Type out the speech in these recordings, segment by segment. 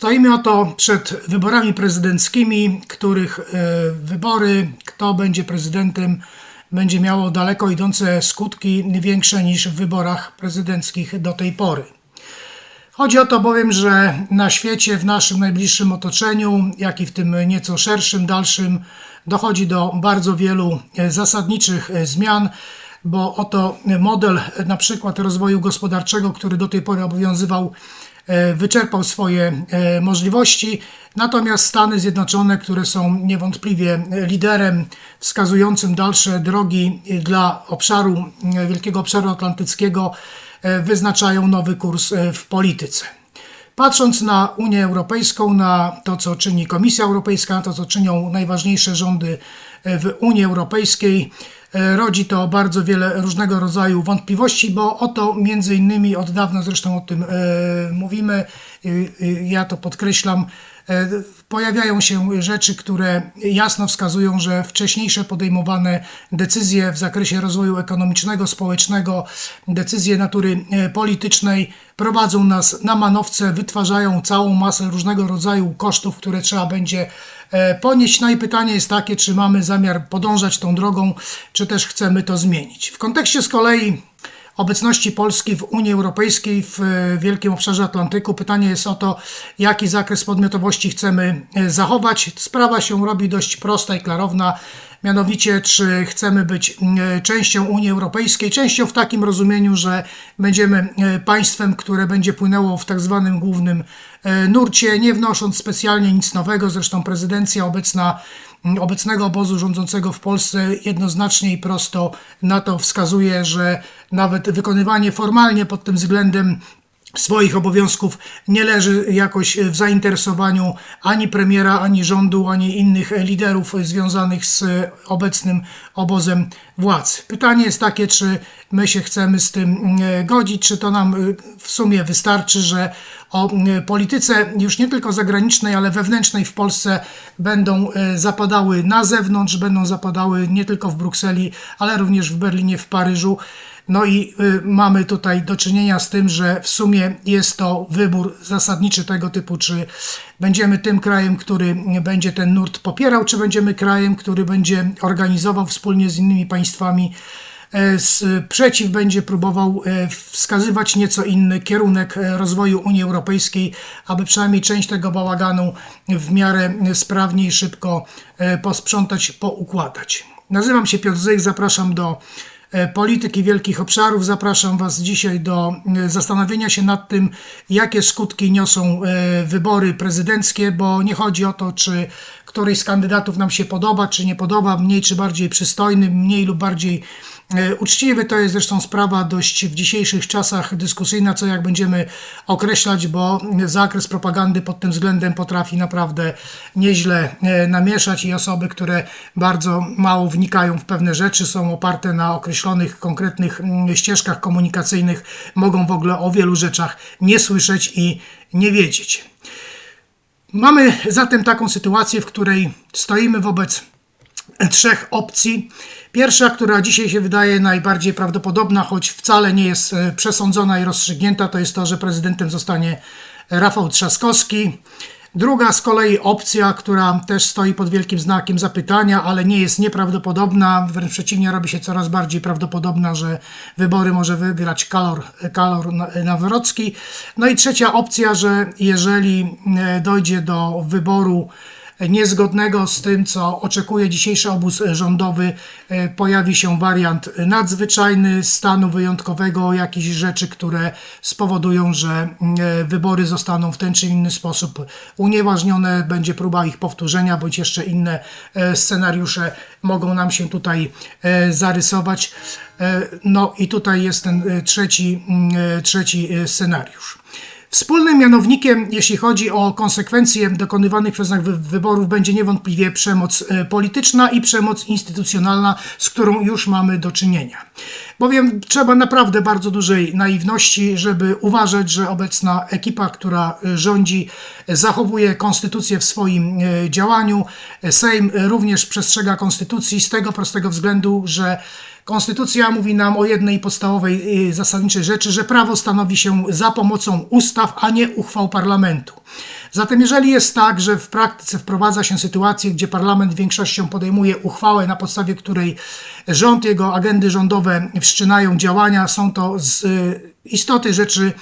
Stoimy oto przed wyborami prezydenckimi, których e, wybory, kto będzie prezydentem, będzie miało daleko idące skutki, większe niż w wyborach prezydenckich do tej pory. Chodzi o to bowiem, że na świecie, w naszym najbliższym otoczeniu, jak i w tym nieco szerszym, dalszym, dochodzi do bardzo wielu e, zasadniczych e, zmian, bo oto model na przykład rozwoju gospodarczego, który do tej pory obowiązywał, wyczerpał swoje możliwości. Natomiast Stany Zjednoczone, które są niewątpliwie liderem wskazującym dalsze drogi dla obszaru, wielkiego obszaru atlantyckiego, E, wyznaczają nowy kurs e, w polityce. Patrząc na Unię Europejską, na to, co czyni Komisja Europejska, na to, co czynią najważniejsze rządy e, w Unii Europejskiej, rodzi to bardzo wiele różnego rodzaju wątpliwości, bo oto między innymi od dawna zresztą o tym mówimy, ja to podkreślam, E, pojawiają się rzeczy, które jasno wskazują, że wcześniejsze podejmowane decyzje w zakresie rozwoju ekonomicznego, społecznego, decyzje natury e, politycznej prowadzą nas na manowce, wytwarzają całą masę różnego rodzaju kosztów, które trzeba będzie e, ponieść. No i pytanie jest takie, czy mamy zamiar podążać tą drogą, czy też chcemy to zmienić. W kontekście z kolei obecności Polski w Unii Europejskiej w e, wielkim obszarze Atlantyku. Pytanie jest o to, jaki zakres podmiotowości chcemy e, zachować. Sprawa się robi dość prosta i klarowna. Mianowicie, czy chcemy być e, częścią Unii Europejskiej, częścią w takim rozumieniu, że będziemy państwem, które będzie płynęło w tak zwanym głównym nurcie, nie wnosząc specjalnie nic nowego. Zresztą prezydencja obecna obecnego obozu rządzącego w Polsce jednoznacznie i prosto na to wskazuje, że nawet wykonywanie formalnie pod tym względem swoich obowiązków nie leży jakoś w zainteresowaniu ani premiera, ani rządu, ani innych liderów związanych z obecnym obozem władzy. Pytanie jest takie, czy my się chcemy z tym e, godzić, czy to nam e, w sumie wystarczy, że o e, polityce już nie tylko zagranicznej, ale wewnętrznej w Polsce będą zapadały na zewnątrz, będą zapadały nie tylko w Brukseli, ale również w Berlinie, w Paryżu. No i y, mamy tutaj do czynienia z tym, że w sumie jest to wybór zasadniczy tego typu, czy będziemy tym krajem, który będzie ten nurt popierał, czy będziemy krajem, który będzie organizował wspólnie z innymi państwami e, przeciw będzie próbował e, wskazywać nieco inny kierunek e, rozwoju Unii Europejskiej, aby przynajmniej część tego bałaganu w miarę sprawnie i szybko posprzątać, poukładać. Nazywam się Piotr Zyk, zapraszam do polityki wielkich obszarów. Zapraszam Was dzisiaj do zastanowienia się nad tym, jakie skutki niosą wybory prezydenckie, bo nie chodzi o to, czy któryś z kandydatów nam się podoba, czy nie podoba, mniej czy bardziej przystojny, mniej lub bardziej E, uczciwy to jest zresztą sprawa dość w dzisiejszych czasach dyskusyjna, co jak będziemy określać, bo zakres propagandy pod tym względem potrafi naprawdę nieźle e, namieszać i osoby, które bardzo mało wnikają w pewne rzeczy, są oparte na określonych konkretnych mm, ścieżkach komunikacyjnych, mogą w ogóle o wielu rzeczach nie słyszeć i nie wiedzieć. Mamy zatem taką sytuację, w której stoimy wobec trzech opcji. Pierwsza, która dzisiaj się wydaje najbardziej prawdopodobna, choć wcale nie jest e, przesądzona i rozstrzygnięta, to jest to, że prezydentem zostanie Rafał Trzaskowski. Druga z kolei opcja, która też stoi pod wielkim znakiem zapytania, ale nie jest nieprawdopodobna, wręcz przeciwnie, robi się coraz bardziej prawdopodobna, że wybory może wygrać Kalor, Kalor Nawrocki. No i trzecia opcja, że jeżeli e, dojdzie do wyboru niezgodnego z tym, co oczekuje dzisiejszy obóz rządowy, e, pojawi się wariant nadzwyczajny, stanu wyjątkowego, jakieś rzeczy, które spowodują, że e, wybory zostaną w ten czy inny sposób unieważnione, będzie próba ich powtórzenia, bądź jeszcze inne e, scenariusze mogą nam się tutaj zarysować. No i tutaj jest ten trzeci, trzeci scenariusz. Wspólnym mianownikiem, jeśli chodzi o konsekwencje dokonywanych przez nas wyborów, będzie niewątpliwie przemoc e, polityczna i przemoc instytucjonalna, z którą już mamy do czynienia. Bowiem trzeba naprawdę bardzo dużej naiwności, żeby uważać, że obecna ekipa, która rządzi, zachowuje konstytucję w swoim e, działaniu. Sejm również przestrzega konstytucji z tego prostego względu, że Konstytucja mówi nam o jednej podstawowej y, zasadniczej rzeczy, że prawo stanowi się za pomocą ustaw, a nie uchwał parlamentu. Zatem jeżeli jest tak, że w praktyce wprowadza się sytuację, gdzie parlament większością podejmuje uchwałę, na podstawie której rząd, jego agendy rządowe wszczynają działania, są to z y, istoty rzeczy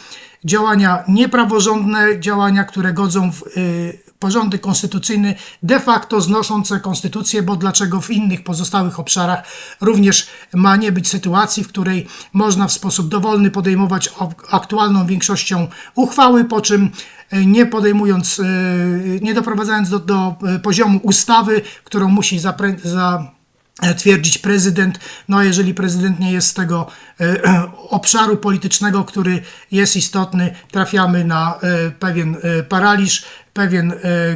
działania niepraworządne, działania, które godzą w y, porządek konstytucyjny, de facto znoszące konstytucję, bo dlaczego w innych pozostałych obszarach również ma nie być sytuacji, w której można w sposób dowolny podejmować aktualną większością uchwały, po czym y, nie podejmując, y, nie doprowadzając do, do poziomu ustawy, którą musi zapre, za twierdzić prezydent. No a jeżeli prezydent nie jest z tego e, obszaru politycznego, który jest istotny, trafiamy na e, pewien e, paraliż, pewien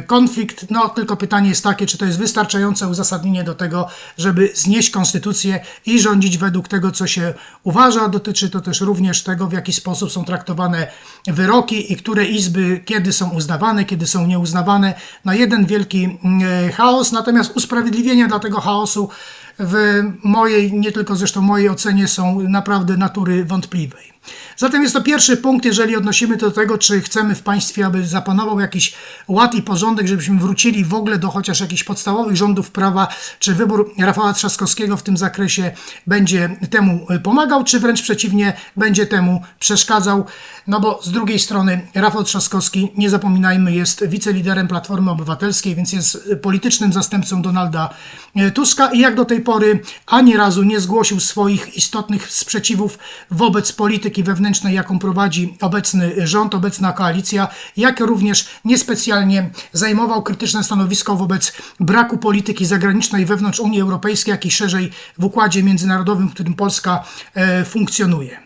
konflikt. No tylko pytanie jest takie, czy to jest wystarczające uzasadnienie do tego, żeby znieść konstytucję i rządzić według tego, co się uważa. Dotyczy to też również tego, w jaki sposób są traktowane wyroki i które izby kiedy są uznawane, kiedy są nieuznawane. No jeden wielki chaos, natomiast usprawiedliwienie dla tego chaosu w mojej, nie tylko zresztą mojej ocenie są naprawdę natury wątpliwej. Zatem jest to pierwszy punkt, jeżeli odnosimy do tego, czy chcemy w państwie, aby zapanował jakiś ład i porządek, żebyśmy wrócili w ogóle do chociaż jakichś podstawowych rządów prawa, czy wybór Rafała Trzaskowskiego w tym zakresie będzie temu pomagał, czy wręcz przeciwnie, będzie temu przeszkadzał. No bo z drugiej strony Rafał Trzaskowski, nie zapominajmy, jest wiceliderem Platformy Obywatelskiej, więc jest politycznym zastępcą Donalda Tuska i jak do tej pory ani razu nie zgłosił swoich istotnych sprzeciwów wobec polityki wewnętrznej, jaką prowadzi obecny rząd, obecna koalicja, jak również niespecjalnie zajmował krytyczne stanowisko wobec braku polityki zagranicznej wewnątrz Unii Europejskiej, jak i szerzej w układzie międzynarodowym, w którym Polska e, funkcjonuje.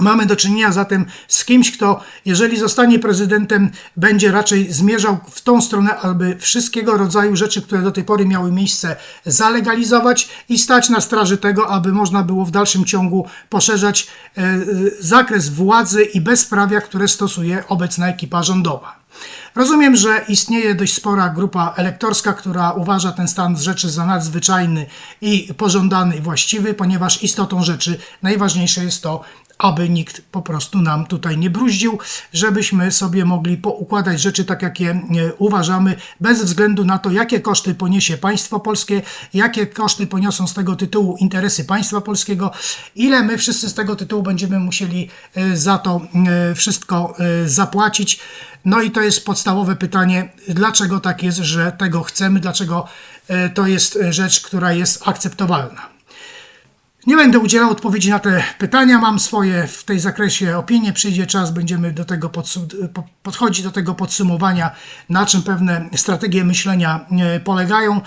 Mamy do czynienia zatem z kimś, kto, jeżeli zostanie prezydentem, będzie raczej zmierzał w tą stronę, aby wszystkiego rodzaju rzeczy, które do tej pory miały miejsce, zalegalizować i stać na straży tego, aby można było w dalszym ciągu poszerzać e, e, zakres władzy i bezprawia, które stosuje obecna ekipa rządowa. Rozumiem, że istnieje dość spora grupa elektorska, która uważa ten stan rzeczy za nadzwyczajny i pożądany i właściwy, ponieważ istotą rzeczy najważniejsze jest to, aby nikt po prostu nam tutaj nie bruździł, żebyśmy sobie mogli poukładać rzeczy tak, jak je e, uważamy, bez względu na to, jakie koszty poniesie państwo polskie, jakie koszty poniosą z tego tytułu interesy państwa polskiego, ile my wszyscy z tego tytułu będziemy musieli e, za to e, wszystko zapłacić. No i to jest podstawowe pytanie, dlaczego tak jest, że tego chcemy, dlaczego to jest rzecz, która jest akceptowalna. Nie będę udzielał odpowiedzi na te pytania. Mam swoje w tej zakresie opinie. Przyjdzie czas, będziemy do tego podchodzić do tego podsumowania, na czym pewne strategie myślenia e, polegają.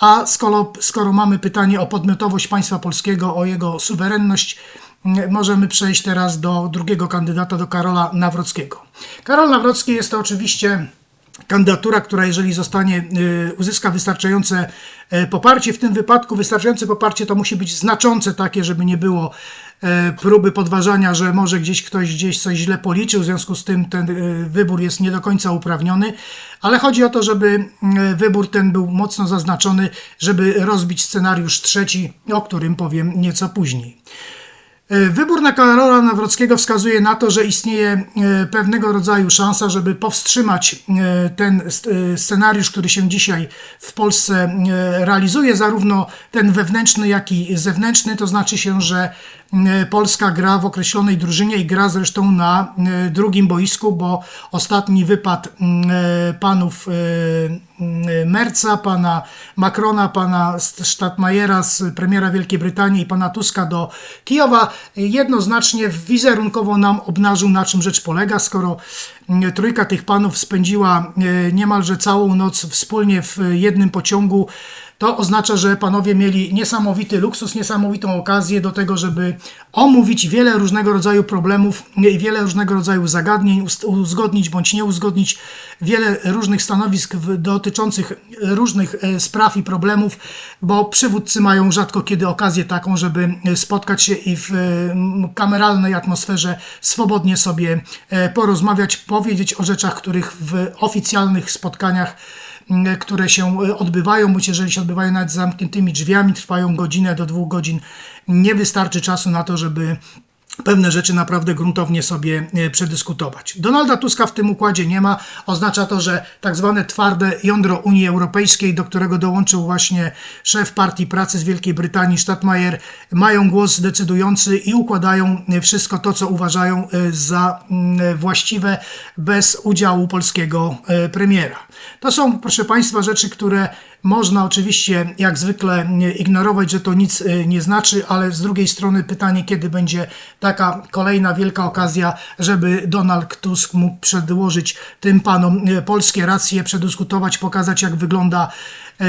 A skoro, skoro mamy pytanie o podmiotowość państwa polskiego, o jego suwerenność, możemy przejść teraz do drugiego kandydata, do Karola Nawrockiego. Karol Nawrocki jest to oczywiście kandydatura, która jeżeli zostanie, y, uzyska wystarczające e, poparcie, w tym wypadku wystarczające poparcie to musi być znaczące takie, żeby nie było e, próby podważania, że może gdzieś ktoś gdzieś coś źle policzył, w związku z tym ten e, wybór jest nie do końca uprawniony, ale chodzi o to, żeby wybór ten był mocno zaznaczony, żeby rozbić scenariusz trzeci, o którym powiem nieco później. E, wybór na Karola Nawrockiego wskazuje na to, że istnieje e, pewnego rodzaju szansa, żeby powstrzymać e, ten scenariusz, który się dzisiaj w Polsce realizuje, zarówno ten wewnętrzny, jak i zewnętrzny. To znaczy się, że Polska gra w określonej drużynie i gra zresztą na drugim boisku, bo ostatni wypad panów Merca, pana Macrona, pana Stadtmajera premiera Wielkiej Brytanii i pana Tuska do Kijowa jednoznacznie wizerunkowo nam obnażył na czym rzecz polega, skoro trójka tych panów spędziła e, niemalże całą noc wspólnie w jednym pociągu to oznacza, że panowie mieli niesamowity luksus, niesamowitą okazję do tego, żeby omówić wiele różnego rodzaju problemów i wiele różnego rodzaju zagadnień, uzgodnić bądź nie uzgodnić wiele różnych stanowisk dotyczących różnych e, spraw i problemów, bo przywódcy mają rzadko kiedy okazję taką, żeby spotkać się i w kameralnej atmosferze swobodnie sobie e, porozmawiać, powiedzieć o rzeczach, których w oficjalnych spotkaniach które się odbywają, bądź jeżeli się odbywają z zamkniętymi drzwiami, trwają godzinę do dwóch godzin, nie wystarczy czasu na to, żeby pewne rzeczy naprawdę gruntownie sobie e, przedyskutować. Donalda Tuska w tym układzie nie ma. Oznacza to, że tak zwane twarde jądro Unii Europejskiej, do którego dołączył właśnie szef Partii Pracy z Wielkiej Brytanii, Stadtmeier, mają głos decydujący i układają e, wszystko to, co uważają e, za właściwe bez udziału polskiego premiera. To są, proszę Państwa, rzeczy, które można oczywiście jak zwykle ignorować, że to nic e, nie znaczy, ale z drugiej strony pytanie, kiedy będzie taka kolejna wielka okazja, żeby Donald Tusk mógł przedłożyć tym panom e, polskie racje, przedyskutować, pokazać jak wygląda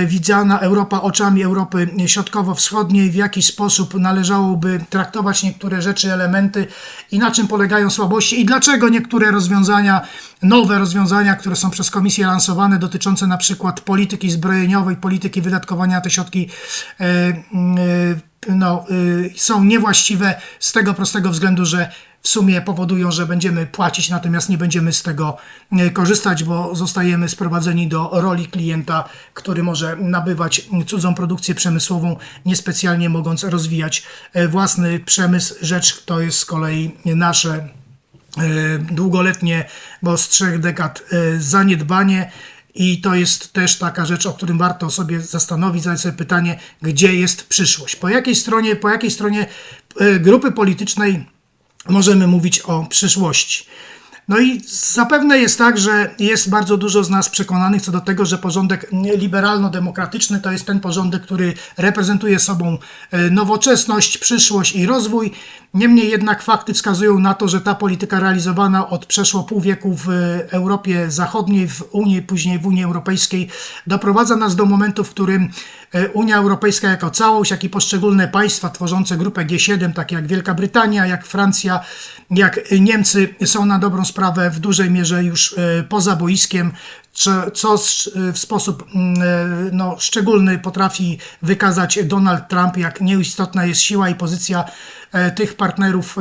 widziana Europa oczami Europy Środkowo-Wschodniej, w jaki sposób należałoby traktować niektóre rzeczy, elementy i na czym polegają słabości i dlaczego niektóre rozwiązania, nowe rozwiązania, które są przez Komisję lansowane, dotyczące na przykład polityki zbrojeniowej, polityki wydatkowania te środki, e, e, no, są niewłaściwe z tego prostego względu, że w sumie powodują, że będziemy płacić, natomiast nie będziemy z tego e, korzystać, bo zostajemy sprowadzeni do roli klienta, który może nabywać cudzą produkcję przemysłową, niespecjalnie mogąc rozwijać e, własny przemysł. Rzecz to jest z kolei nasze e, długoletnie, bo z trzech dekad zaniedbanie. I to jest też taka rzecz, o którym warto sobie zastanowić, zadać sobie pytanie, gdzie jest przyszłość. Po jakiej stronie, po jakiej stronie grupy politycznej możemy mówić o przyszłości. No i zapewne jest tak, że jest bardzo dużo z nas przekonanych co do tego, że porządek liberalno-demokratyczny to jest ten porządek, który reprezentuje sobą e, nowoczesność, przyszłość i rozwój. Niemniej jednak fakty wskazują na to, że ta polityka realizowana od przeszło pół wieku w Europie Zachodniej, w Unii, później w Unii Europejskiej doprowadza nas do momentu, w którym e, Unia Europejska jako całość, jak i poszczególne państwa tworzące grupę G7, takie jak Wielka Brytania, jak Francja, jak Niemcy są na dobrą sprawę w dużej mierze już e, poza boiskiem, co w sposób mm, e, no, szczególny potrafi wykazać Donald Trump, jak nieistotna jest siła i pozycja e, tych partnerów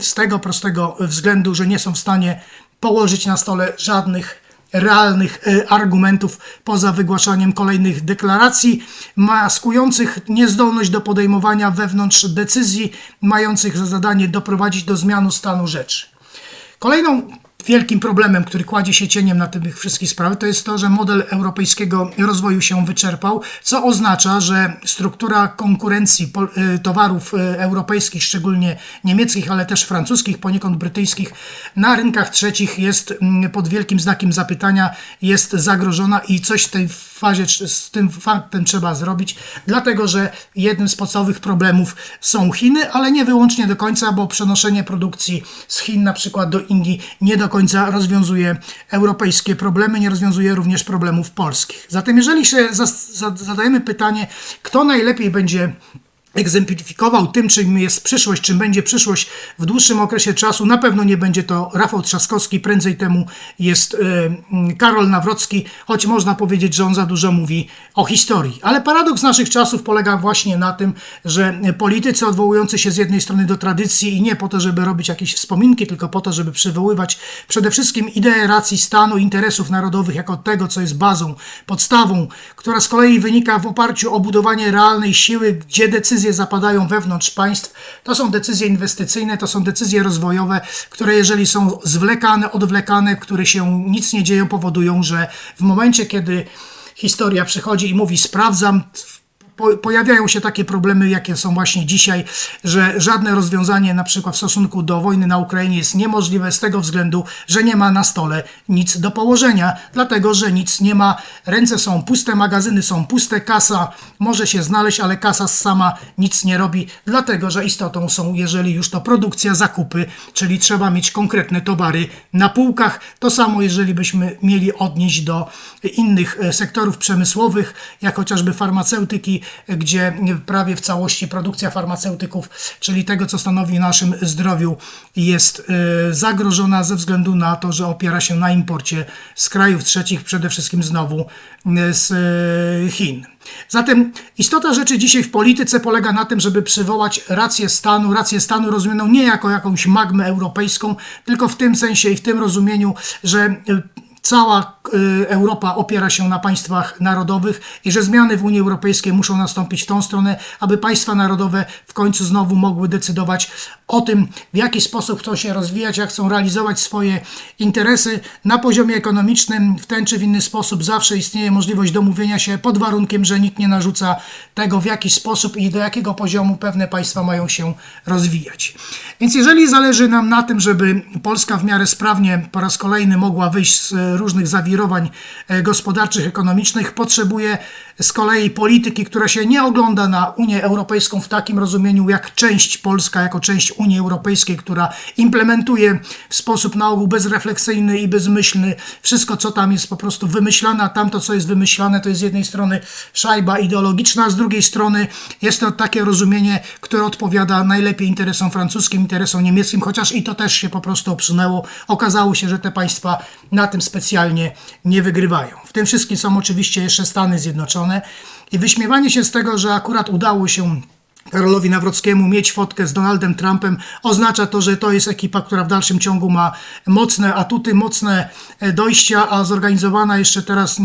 z tego prostego względu, że nie są w stanie położyć na stole żadnych realnych argumentów poza wygłaszaniem kolejnych deklaracji, maskujących niezdolność do podejmowania wewnątrz decyzji, mających za zadanie doprowadzić do zmiany stanu rzeczy. Kolejną wielkim problemem, który kładzie się cieniem na tych wszystkich sprawach, to jest to, że model europejskiego rozwoju się wyczerpał, co oznacza, że struktura konkurencji y, towarów y, europejskich, szczególnie niemieckich, ale też francuskich, poniekąd brytyjskich, na rynkach trzecich jest mm, pod wielkim znakiem zapytania, jest zagrożona i coś w tej fazie z tym faktem trzeba zrobić, dlatego że jednym z podstawowych problemów są Chiny, ale nie wyłącznie do końca, bo przenoszenie produkcji z Chin na przykład do Indii nie do końca rozwiązuje europejskie problemy, nie rozwiązuje również problemów polskich. Zatem jeżeli się zadajemy pytanie, kto najlepiej będzie egzemplifikował tym, czym jest przyszłość, czym będzie przyszłość w dłuższym okresie czasu. Na pewno nie będzie to Rafał Trzaskowski, prędzej temu jest e, Karol Nawrocki, choć można powiedzieć, że on za dużo mówi o historii. Ale paradoks naszych czasów polega właśnie na tym, że politycy odwołujący się z jednej strony do tradycji i nie po to, żeby robić jakieś wspominki, tylko po to, żeby przywoływać przede wszystkim ideę racji stanu, interesów narodowych jako tego, co jest bazą, podstawą, która z kolei wynika w oparciu o budowanie realnej siły, gdzie decyzje decyzje zapadają wewnątrz państw, to są decyzje inwestycyjne, to są decyzje rozwojowe, które jeżeli są zwlekane, odwlekane, które się nic nie dzieją, powodują, że w momencie, kiedy historia przychodzi i mówi sprawdzam, pojawiają się takie problemy, jakie są właśnie dzisiaj, że żadne rozwiązanie na przykład w stosunku do wojny na Ukrainie jest niemożliwe z tego względu, że nie ma na stole nic do położenia, dlatego że nic nie ma, ręce są puste, magazyny są puste, kasa może się znaleźć, ale kasa sama nic nie robi, dlatego że istotą są, jeżeli już to produkcja, zakupy, czyli trzeba mieć konkretne towary na półkach. To samo, jeżeli byśmy mieli odnieść do innych e, sektorów przemysłowych, jak chociażby farmaceutyki, gdzie prawie w całości produkcja farmaceutyków, czyli tego, co stanowi naszym zdrowiu, jest e, zagrożona ze względu na to, że opiera się na imporcie z krajów trzecich, przede wszystkim znowu e, z e, Chin. Zatem istota rzeczy dzisiaj w polityce polega na tym, żeby przywołać rację stanu, rację stanu rozumianą nie jako jakąś magmę europejską, tylko w tym sensie i w tym rozumieniu, że cała y, Europa opiera się na państwach narodowych i że zmiany w Unii Europejskiej muszą nastąpić w tą stronę, aby państwa narodowe w końcu znowu mogły decydować o tym, w jaki sposób chcą się rozwijać, jak chcą realizować swoje interesy na poziomie ekonomicznym. W ten czy w inny sposób zawsze istnieje możliwość domówienia się pod warunkiem, że nikt nie narzuca tego, w jaki sposób i do jakiego poziomu pewne państwa mają się rozwijać. Więc jeżeli zależy nam na tym, żeby Polska w miarę sprawnie po raz kolejny mogła wyjść z różnych zawirowań e, gospodarczych, ekonomicznych, potrzebuje z kolei polityki, która się nie ogląda na Unię Europejską w takim rozumieniu jak część Polska, jako część Unii Europejskiej, która implementuje w sposób na ogół bezrefleksyjny i bezmyślny wszystko, co tam jest po prostu wymyślane, a tamto, co jest wymyślane, to jest z jednej strony szajba ideologiczna, a z drugiej strony jest to takie rozumienie, które odpowiada najlepiej interesom francuskim, interesom niemieckim, chociaż i to też się po prostu obsunęło. Okazało się, że te państwa na tym specjalnie nie wygrywają. W tym wszystkim są oczywiście jeszcze Stany Zjednoczone i wyśmiewanie się z tego, że akurat udało się Karolowi Nawrockiemu mieć fotkę z Donaldem Trumpem oznacza to, że to jest ekipa, która w dalszym ciągu ma mocne atuty, mocne e, dojścia, a zorganizowana jeszcze teraz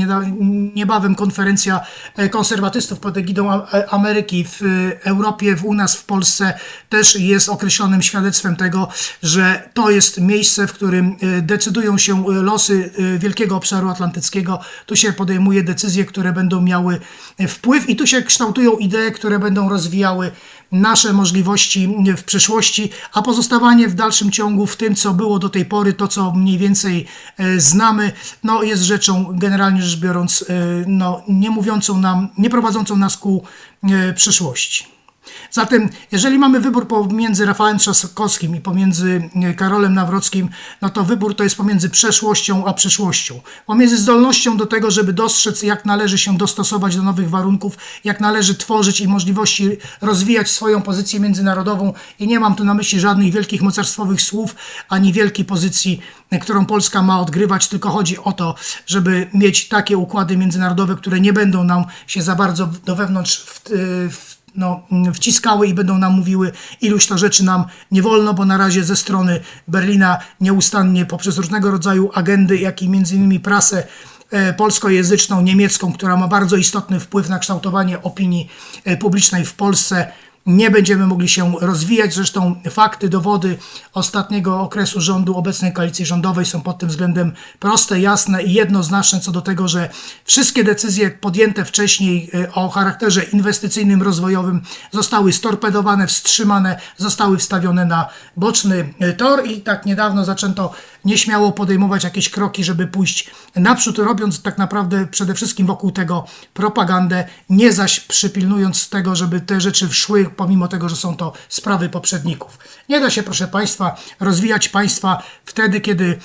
niebawem konferencja e, konserwatystów pod egidą e, Ameryki w Europie, w u nas w Polsce też jest określonym świadectwem tego, że to jest miejsce, w którym decydują się losy wielkiego obszaru atlantyckiego. Tu się podejmuje decyzje, które będą miały wpływ i tu się kształtują idee, które będą rozwijały nasze możliwości w przyszłości, a pozostawanie w dalszym ciągu w tym, co było do tej pory, to co mniej więcej e, znamy, no jest rzeczą generalnie rzecz biorąc, e, no, nie mówiącą nam, nie prowadzącą nas ku e, przyszłości. Zatem, jeżeli mamy wybór pomiędzy Rafałem Trzaskowskim i pomiędzy e, Karolem Nawrockim, no to wybór to jest pomiędzy przeszłością a przyszłością. Pomiędzy zdolnością do tego, żeby dostrzec, jak należy się dostosować do nowych warunków, jak należy tworzyć i możliwości rozwijać swoją pozycję międzynarodową. I nie mam tu na myśli żadnych wielkich mocarstwowych słów, ani wielkiej pozycji, e, którą Polska ma odgrywać, tylko chodzi o to, żeby mieć takie układy międzynarodowe, które nie będą nam się za bardzo do wewnątrz w, e, w no, wciskały i będą nam mówiły, iluś to rzeczy nam nie wolno, bo na razie ze strony Berlina nieustannie poprzez różnego rodzaju agendy, jak i między innymi prasę e, polskojęzyczną, niemiecką, która ma bardzo istotny wpływ na kształtowanie opinii e, publicznej w Polsce, nie będziemy mogli się rozwijać. Zresztą fakty, dowody ostatniego okresu rządu obecnej koalicji rządowej są pod tym względem proste, jasne i jednoznaczne co do tego, że wszystkie decyzje podjęte wcześniej e, o charakterze inwestycyjnym, rozwojowym zostały storpedowane, wstrzymane, zostały wstawione na boczny e, tor i tak niedawno zaczęto nieśmiało podejmować jakieś kroki, żeby pójść naprzód, robiąc tak naprawdę przede wszystkim wokół tego propagandę, nie zaś przypilnując tego, żeby te rzeczy wszły, pomimo tego, że są to sprawy poprzedników. Nie da się, proszę Państwa, rozwijać państwa wtedy, kiedy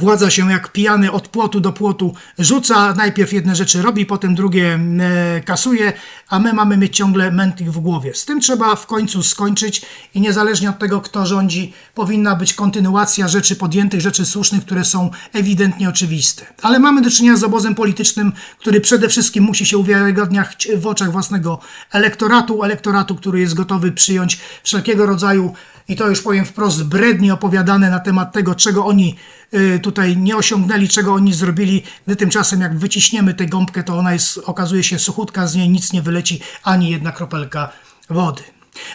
Władza się jak pijany od płotu do płotu rzuca, najpierw jedne rzeczy robi, potem drugie e, kasuje, a my mamy mieć ciągle mętlik w głowie. Z tym trzeba w końcu skończyć i niezależnie od tego, kto rządzi, powinna być kontynuacja rzeczy podjętych, rzeczy słusznych, które są ewidentnie oczywiste. Ale mamy do czynienia z obozem politycznym, który przede wszystkim musi się uwiarygodniać w oczach własnego elektoratu, elektoratu, który jest gotowy przyjąć wszelkiego rodzaju i to już powiem wprost, brednie opowiadane na temat tego, czego oni y, tutaj nie osiągnęli, czego oni zrobili, gdy tymczasem jak wyciśniemy tę gąbkę, to ona jest, okazuje się suchutka, z niej nic nie wyleci, ani jedna kropelka wody.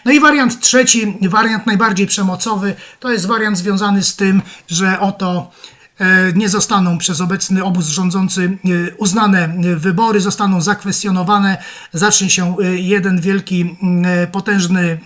No i wariant trzeci, wariant najbardziej przemocowy, to jest wariant związany z tym, że oto nie zostaną przez obecny obóz rządzący e, uznane wybory, zostaną zakwestionowane, zacznie się e, jeden wielki, potężny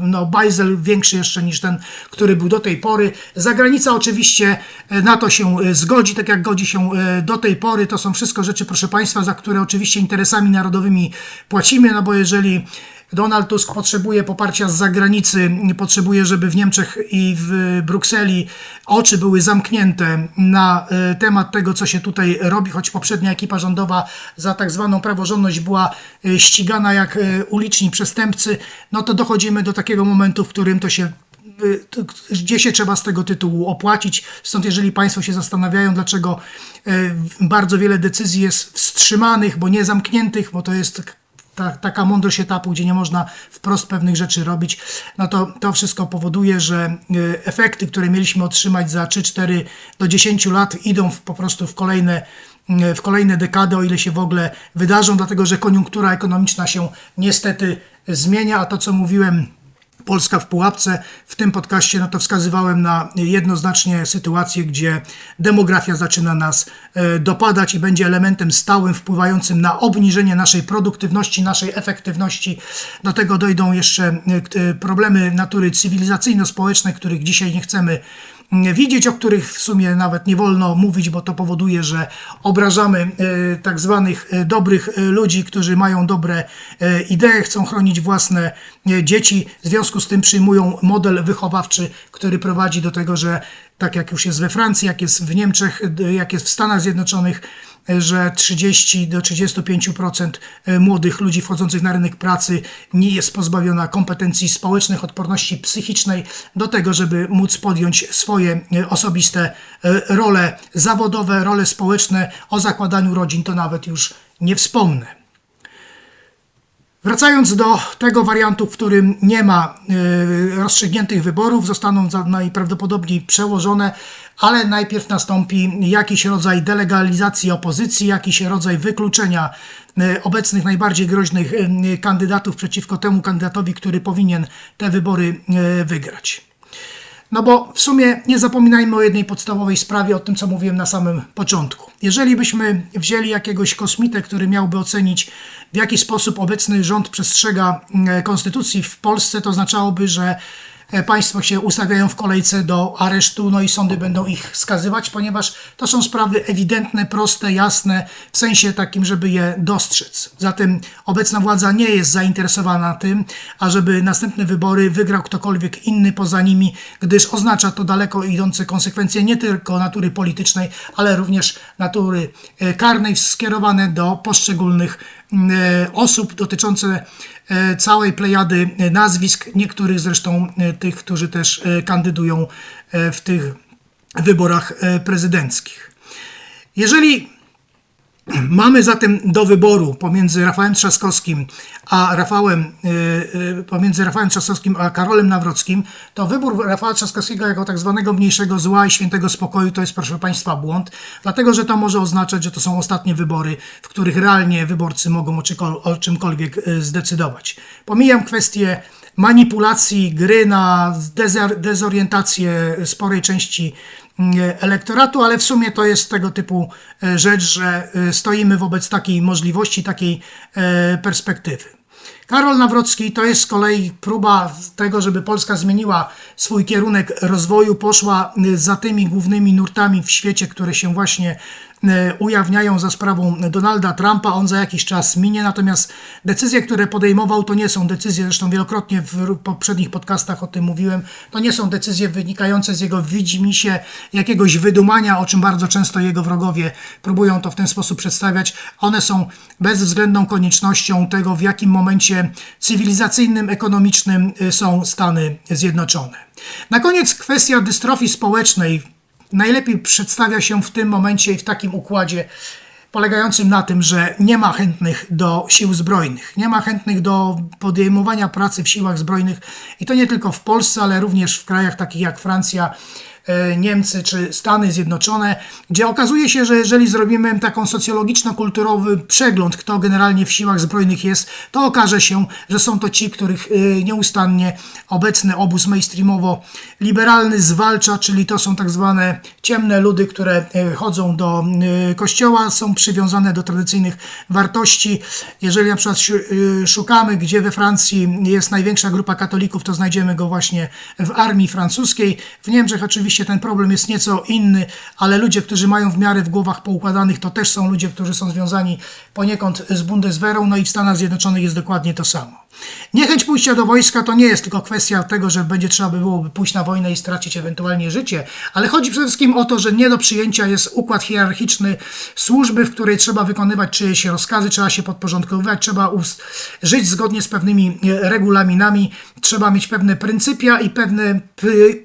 no, bajzel, większy jeszcze niż ten, który był do tej pory. Zagranica oczywiście na to się zgodzi, tak jak godzi się do tej pory. To są wszystko rzeczy, proszę Państwa, za które oczywiście interesami narodowymi płacimy, no bo jeżeli Donald Tusk potrzebuje poparcia z zagranicy, potrzebuje, żeby w Niemczech i w Brukseli oczy były zamknięte na e, temat tego, co się tutaj robi, choć poprzednia ekipa rządowa za tak zwaną praworządność była e, ścigana jak e, uliczni przestępcy, no to dochodzimy do takiego momentu, w którym to się gdzie się trzeba z tego tytułu opłacić. Stąd, jeżeli Państwo się zastanawiają, dlaczego bardzo wiele decyzji jest wstrzymanych, bo nie zamkniętych, bo to jest ta, taka mądrość etapu, gdzie nie można wprost pewnych rzeczy robić, no to to wszystko powoduje, że y, efekty, które mieliśmy otrzymać za 3, 4 do 10 lat idą w, po prostu w kolejne w kolejne dekady, o ile się w ogóle wydarzą, dlatego że koniunktura ekonomiczna się niestety zmienia, a to co mówiłem Polska w pułapce. W tym podcaście no to wskazywałem na jednoznacznie sytuację, gdzie demografia zaczyna nas e, dopadać i będzie elementem stałym wpływającym na obniżenie naszej produktywności, naszej efektywności. Do tego dojdą jeszcze e, problemy natury cywilizacyjno-społecznej, których dzisiaj nie chcemy widzieć, o których w sumie nawet nie wolno mówić, bo to powoduje, że obrażamy e, tak zwanych e, dobrych e, ludzi, którzy mają dobre idee, chcą chronić własne dzieci. W związku z tym przyjmują model wychowawczy, który prowadzi do tego, że tak jak już jest we Francji, jak jest w Niemczech, jak jest w Stanach Zjednoczonych, że 30 do 35% e, młodych ludzi wchodzących na rynek pracy nie jest pozbawiona kompetencji społecznych, odporności psychicznej do tego, żeby móc podjąć swoje e, osobiste e, role zawodowe, role społeczne. O zakładaniu rodzin to nawet już nie wspomnę. Wracając do tego wariantu, w którym nie ma y, rozstrzygniętych wyborów, zostaną najprawdopodobniej przełożone, ale najpierw nastąpi jakiś rodzaj delegalizacji opozycji, jakiś rodzaj wykluczenia y, obecnych najbardziej groźnych y, kandydatów przeciwko temu kandydatowi, który powinien te wybory wygrać. No bo w sumie nie zapominajmy o jednej podstawowej sprawie, o tym co mówiłem na samym początku. Jeżeli byśmy wzięli jakiegoś kosmitę, który miałby ocenić, w jaki sposób obecny rząd przestrzega mm, konstytucji w Polsce, to oznaczałoby, że państwo się ustawiają w kolejce do aresztu, no i sądy będą ich skazywać, ponieważ to są sprawy ewidentne, proste, jasne, w sensie takim, żeby je dostrzec. Zatem obecna władza nie jest zainteresowana tym, ażeby następne wybory wygrał ktokolwiek inny poza nimi, gdyż oznacza to daleko idące konsekwencje nie tylko natury politycznej, ale również natury e, karnej skierowane do poszczególnych E, osób dotyczące e, całej plejady nazwisk, niektórych zresztą e, tych, którzy też kandydują w tych wyborach prezydenckich. Jeżeli Mamy zatem do wyboru pomiędzy Rafałem Trzaskowskim a Rafałem, yy, pomiędzy Rafałem Trzaskowskim a Karolem Nawrockim, to wybór Rafała Trzaskowskiego jako tak zwanego mniejszego zła i świętego spokoju to jest, proszę Państwa, błąd, dlatego że to może oznaczać, że to są ostatnie wybory, w których realnie wyborcy mogą o, czymkolwiek y, zdecydować. Pomijam kwestię manipulacji, gry na dezorientację sporej części elektoratu, ale w sumie to jest tego typu e, rzecz, że e, stoimy wobec takiej możliwości, takiej e, perspektywy. Karol Nawrocki to jest z kolei próba tego, żeby Polska zmieniła swój kierunek rozwoju, poszła za tymi głównymi nurtami w świecie, które się właśnie ujawniają za sprawą Donalda Trumpa. On za jakiś czas minie, natomiast decyzje, które podejmował, to nie są decyzje, zresztą wielokrotnie w poprzednich podcastach o tym mówiłem, to nie są decyzje wynikające z jego widzimisię, jakiegoś wydumania, o czym bardzo często jego wrogowie próbują to w ten sposób przedstawiać. One są bezwzględną koniecznością tego, w jakim momencie cywilizacyjnym, ekonomicznym e, są Stany Zjednoczone. Na koniec kwestia dystrofii społecznej najlepiej przedstawia się w tym momencie i w takim układzie polegającym na tym, że nie ma chętnych do sił zbrojnych, nie ma chętnych do podejmowania pracy w siłach zbrojnych i to nie tylko w Polsce, ale również w krajach takich jak Francja, Niemcy czy Stany Zjednoczone, gdzie okazuje się, że jeżeli zrobimy taką socjologiczno-kulturowy przegląd, kto generalnie w siłach zbrojnych jest, to okaże się, że są to ci, których e, nieustannie obecny obóz mainstreamowo-liberalny zwalcza, czyli to są tak zwane ciemne ludy, które e, chodzą do kościoła, są przywiązane do tradycyjnych wartości. Jeżeli na przykład szukamy, gdzie we Francji jest największa grupa katolików, to znajdziemy go właśnie w armii francuskiej. W Niemczech oczywiście Oczywiście ten problem jest nieco inny, ale ludzie, którzy mają w miarę w głowach poukładanych, to też są ludzie, którzy są związani poniekąd z Bundeswehrą, no i w Stanach Zjednoczonych jest dokładnie to samo. Niechęć pójścia do wojska to nie jest tylko kwestia tego, że będzie trzeba by pójść na wojnę i stracić ewentualnie życie, ale chodzi przede wszystkim o to, że nie do przyjęcia jest układ hierarchiczny służby, w której trzeba wykonywać czyjeś rozkazy, trzeba się podporządkowywać, trzeba żyć zgodnie z pewnymi e, regulaminami, trzeba mieć pewne pryncypia i pewne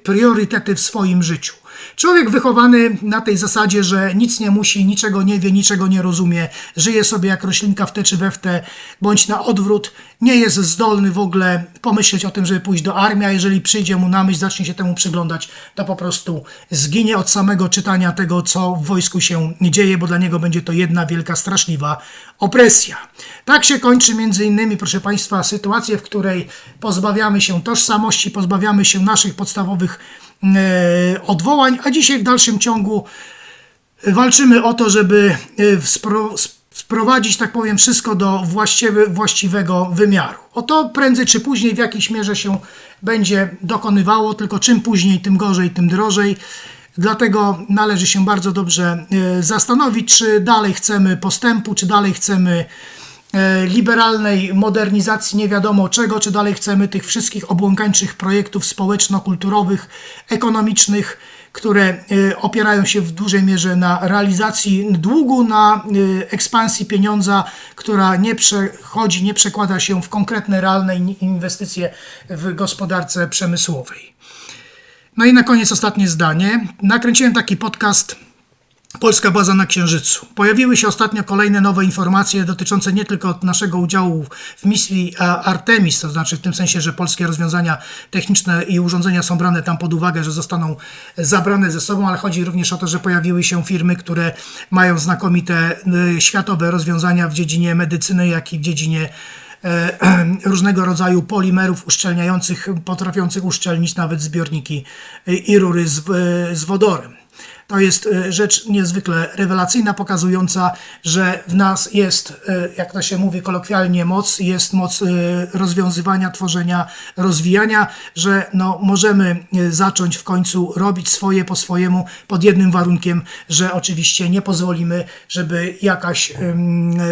priorytety w swoim życiu. Człowiek wychowany na tej zasadzie, że nic nie musi, niczego nie wie, niczego nie rozumie, żyje sobie jak roślinka w te czy we w te, bądź na odwrót, nie jest zdolny w ogóle pomyśleć o tym, żeby pójść do armii, a jeżeli przyjdzie mu na myśl, zacznie się temu przyglądać, to po prostu zginie od samego czytania tego, co w wojsku się dzieje, bo dla niego będzie to jedna wielka, straszliwa opresja. Tak się kończy między innymi, proszę Państwa, sytuacja, w której pozbawiamy się tożsamości, pozbawiamy się naszych podstawowych odwołań, a dzisiaj w dalszym ciągu walczymy o to, żeby e, spro, sp- sprowadzić, tak powiem, wszystko do właściwego wymiaru. O to prędzej czy później w jakiejś mierze się będzie dokonywało, tylko czym później, tym gorzej, tym drożej. Dlatego należy się bardzo dobrze e, zastanowić, czy dalej chcemy postępu, czy dalej chcemy e, liberalnej modernizacji nie wiadomo czego, czy dalej chcemy tych wszystkich obłąkańczych projektów społeczno-kulturowych, ekonomicznych, które e, opierają się w dużej mierze na realizacji długu, na e, ekspansji pieniądza, która nie przechodzi, nie przekłada się w konkretne, realne in- inwestycje w gospodarce przemysłowej. No i na koniec ostatnie zdanie. Nakręciłem taki podcast Polska baza na Księżycu. Pojawiły się ostatnio kolejne nowe informacje dotyczące nie tylko naszego udziału w misji a, Artemis, to znaczy w tym sensie, że polskie rozwiązania techniczne i urządzenia są brane tam pod uwagę, że zostaną zabrane ze sobą, ale chodzi również o to, że pojawiły się firmy, które mają znakomite y, światowe rozwiązania w dziedzinie medycyny, jak i w dziedzinie e, różnego rodzaju polimerów uszczelniających, potrafiących uszczelnić nawet zbiorniki i rury z, z wodorem. To jest e, rzecz niezwykle rewelacyjna, pokazująca, że w nas jest, e, jak to się mówi kolokwialnie, moc, jest moc e, rozwiązywania, tworzenia, rozwijania, że no, możemy zacząć w końcu robić swoje po swojemu, pod jednym warunkiem, że oczywiście nie pozwolimy, żeby jakaś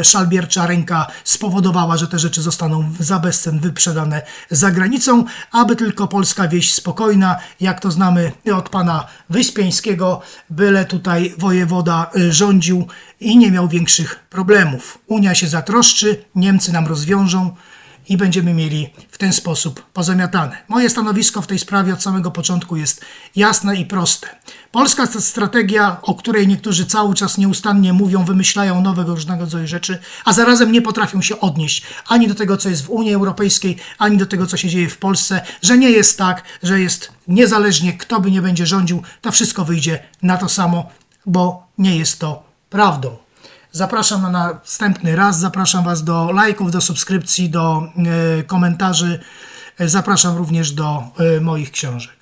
szalbiercza ręka spowodowała, że te rzeczy zostaną za bezcen wyprzedane za granicą, aby tylko polska wieś spokojna, jak to znamy od pana Wyspiańskiego, byle tutaj wojewoda y, rządził i nie miał większych problemów. Unia się zatroszczy, Niemcy nam rozwiążą i będziemy mieli w ten sposób pozamiatane. Moje stanowisko w tej sprawie od samego początku jest jasne i proste. Polska st- strategia, o której niektórzy cały czas nieustannie mówią, wymyślają nowe różnego rodzaju rzeczy, a zarazem nie potrafią się odnieść ani do tego, co jest w Unii Europejskiej, ani do tego, co się dzieje w Polsce, że nie jest tak, że jest niezależnie, kto by nie będzie rządził, to wszystko wyjdzie na to samo, bo nie jest to prawdą. Zapraszam na następny raz. Zapraszam Was do lajków, do subskrypcji, do e, komentarzy. E, Zapraszam również do e, moich książek.